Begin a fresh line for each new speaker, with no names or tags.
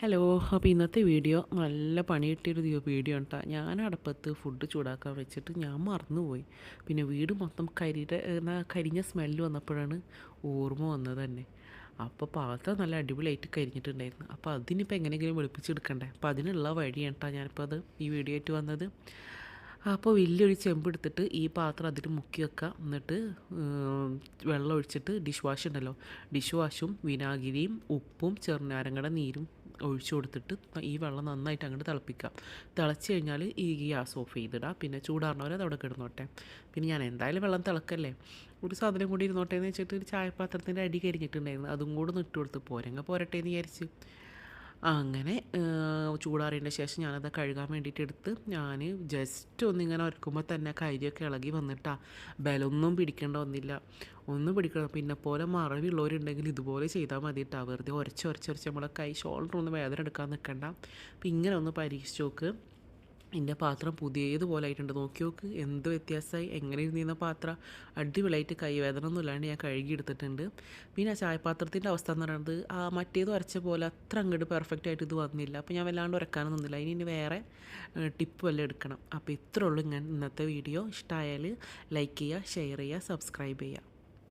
Hello അപ്പോൾ ഇന്നത്തെ video നല്ല പണി കിട്ടിയൊരു വീഡിയോ ഉണ്ടാ ഞാൻ അടുപ്പത്ത് ഫുഡ് ചൂടാക്കാൻ വെച്ചിട്ട് ഞാൻ മറന്നുപോയി. പിന്നെ വീട് മൊത്തം കരിയുടെ കരിഞ്ഞ സ്മെല്ല് വന്നപ്പോഴാണ് ഓർമ്മ വന്നത് തന്നെ. അപ്പോൾ പാത്രം നല്ല അടിപൊളിയായിട്ട് കരിഞ്ഞിട്ടുണ്ടായിരുന്നു. അപ്പോൾ അതിനിപ്പോൾ എങ്ങനെയെങ്കിലും വെളുപ്പിച്ചെടുക്കണ്ടേ? അപ്പോൾ അതിനുള്ള വഴിയാണ് കേട്ടോ ഞാനിപ്പോൾ അത് ഈ വീഡിയോ ആയിട്ട് വന്നത്. അപ്പോൾ വലിയൊരു ചെമ്പ് എടുത്തിട്ട് ഈ പാത്രം അതിൽ മുക്കി വെക്കുക എന്നിട്ട് വെള്ളം ഒഴിച്ചിട്ട് ഡിഷ് വാഷ് ഉണ്ടല്ലോ. ഡിഷ് വാഷും വിനാഗിരിയും ഉപ്പും ചെറുനാരങ്ങയുടെ നീരും ഒഴിച്ചു കൊടുത്തിട്ട് ഈ വെള്ളം നന്നായിട്ട് അങ്ങോട്ട് തിളപ്പിക്കാം. തിളച്ച് കഴിഞ്ഞാൽ ഈ ഗ്യാസ് ഓഫ് ചെയ്തിടാം. പിന്നെ ചൂടാറണവരെ അത് അവിടെ കിടന്നോട്ടെ. പിന്നെ ഞാൻ എന്തായാലും വെള്ളം തിളക്കല്ലേ? ഒരു സാധനം കൂടി ഇരുന്നോട്ടെ എന്ന് വെച്ചിട്ട് ഒരു ചായപാത്രത്തിന്റെ അടി കരിഞ്ഞിട്ടുണ്ടായിരുന്നു. അതും കൂടെ നിട്ട് കൊടുത്ത് പോരങ്ങ പോരട്ടെ എന്ന് വിചാരിച്ച്. അങ്ങനെ ചൂടാറിയതിന്റെ ശേഷം ഞാനത് കഴുകാൻ വേണ്ടിയിട്ട് എടുത്ത് ഞാൻ ജസ്റ്റ് ഒന്നിങ്ങനെ ഉരക്കുമ്പോൾ തന്നെ കരിയൊക്കെ ഇളകി വന്നിട്ടാ. ബലമൊന്നും പിടിക്കേണ്ട വന്നില്ല ഒന്നും പിടിക്കണം. പിന്നെ പോലെ മറവിയുള്ളവരുണ്ടെങ്കിൽ ഇതുപോലെ ചെയ്താൽ മതി കേട്ടോ വെറുതെ ഉരച്ച് ഉരച്ച് നമ്മളെ കൈ ഷോൾഡർ ഒന്ന് വേദന എടുക്കാൻ നിൽക്കണ്ട അപ്പം ഇങ്ങനെ ഒന്ന് പരീക്ഷിച്ച് നോക്ക്. എന്റെ പാത്രം പുതിയതുപോലെ ആയിട്ടുണ്ട് നോക്കി നോക്ക് എന്ത് വ്യത്യാസമായി? എങ്ങനെ ഇരുന്നിരുന്ന പാത്രം? അടിപൊളിയായിട്ട് കൈവേദന ഒന്നും ഇല്ലാണ്ട് ഞാൻ കഴുകി എടുത്തിട്ടുണ്ട് പിന്നെ ആ ചായപാത്രത്തിന്റെ അവസ്ഥ എന്ന് പറയുന്നത് ആ മറ്റേത് ഉരച്ച പോലെ അത്ര അങ്ങോട്ട് പെർഫെക്റ്റ് ആയിട്ട് ഇത് വന്നില്ല. അപ്പോൾ ഞാൻ വല്ലാണ്ട് ഉരക്കാനൊന്നും നിന്നില്ല. ഇനി ഇനി വേറെ ടിപ്പ് വല്ലതും എടുക്കണം. അപ്പോൾ ഇത്രയുള്ളൂ ഞാൻ ഇന്നത്തെ വീഡിയോ ഇഷ്ടമായാൽ ലൈക്ക് ചെയ്യുക ഷെയർ ചെയ്യുക സബ്സ്ക്രൈബ് ചെയ്യുക.